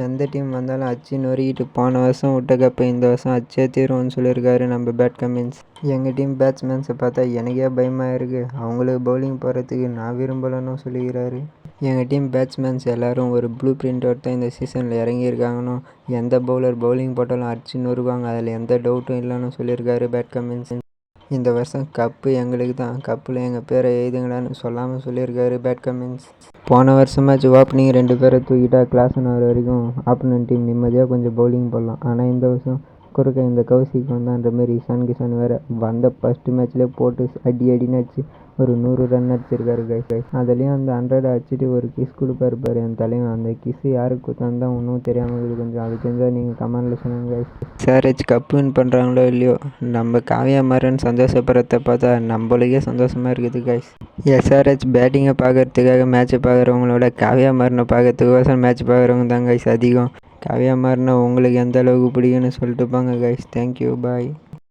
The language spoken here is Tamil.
எந்த டீம் வந்தாலும் அச்சு நொறுக்கிட்டு போன வருஷம் விட்ட கப்பை இந்த வருஷம் அச்சே தீருவோம்னு சொல்லியிருக்காரு நம்ம பேட் கமின்ஸ் எங்கள் டீம் பேட்ஸ்மேன்ஸை பார்த்தா எனக்கே பயமாக இருக்குது அவங்களுக்கு பவுலிங் போடுறதுக்கு நான் விரும்பலைன்னு சொல்லிக்கிறாரு எங்கள் டீம் பேட்ஸ்மேன்ஸ் எல்லோரும் ஒரு ப்ளூ பிரிண்டோடு தான் இந்த சீசனில் இறங்கியிருக்காங்கன்னு. எந்த பவுலர் பவுலிங் போட்டாலும் அடிச்சு நொறுவாங்க அதில் எந்த டவுட்டும் இல்லைன்னு சொல்லியிருக்காரு பேட் கமின்ஸ் இந்த வருஷம் கப்பு எங்களுக்கு தான். கப்பில் எங்கள் பேரை எழுதுங்கடான்னு சொல்லாமல் சொல்லியிருக்காரு பேட் கமின்ஸ் போன வருஷமாச்சு ஓப்பனிங் ரெண்டு பேரை தூக்கிட்டா கிளாஸ் ஆகிற வரைக்கும் ஆப்போனன்ட் டீம் நிம்மதியாக கொஞ்சம் பவுலிங் போடலாம். ஆனால் இந்த வருஷம் குறுக்க இந்த கௌசிக் வந்தான்ற மாரி இஷான் கிஷான் வேறு வந்த ஃபஸ்ட்டு மேட்ச்லேயே போட்டு அடி அடின்னு அடிச்சு ஒரு நூறு ரன் அடிச்சிருக்காரு கைஸ் கைஸ் அதுலேயும் அந்த ஹண்ட்ரட் அடிச்சுட்டு ஒரு கிஸ் கொடுப்பாரு பாரு என் தலைவன். அந்த கிஸ் யாருக்கு கொடுத்தான்னு தான் ஒன்றும் தெரியாமல் இருக்குது. கொஞ்சம் அது தெரிஞ்சால் நீங்கள் கமெண்டில் சொன்னாங்க கைஸ் எஸ்ஆர்ஹெச் கப் வின் பண்ணுறாங்களோ இல்லையோ நம்ம காவியா மாறன் சந்தோஷப்படுறத பார்த்தா நம்மளுக்கே சந்தோஷமாக இருக்குது கைஸ் எஸ்ஆர்ஹெச் பேட்டிங்கை பார்க்கறதுக்காக மேட்ச்சை பார்க்குறவங்களோட காவியா மாறனை பார்க்கறதுக்கோசரம் மேட்ச் பார்க்குறவங்க தான் கைஸ் அதிகம். காவியா மாறினா உங்களுக்கு எந்த அளவுக்கு பிடிக்கும்னு சொல்லிட்டு போங்க கைஸ் தேங்க்யூ பாய்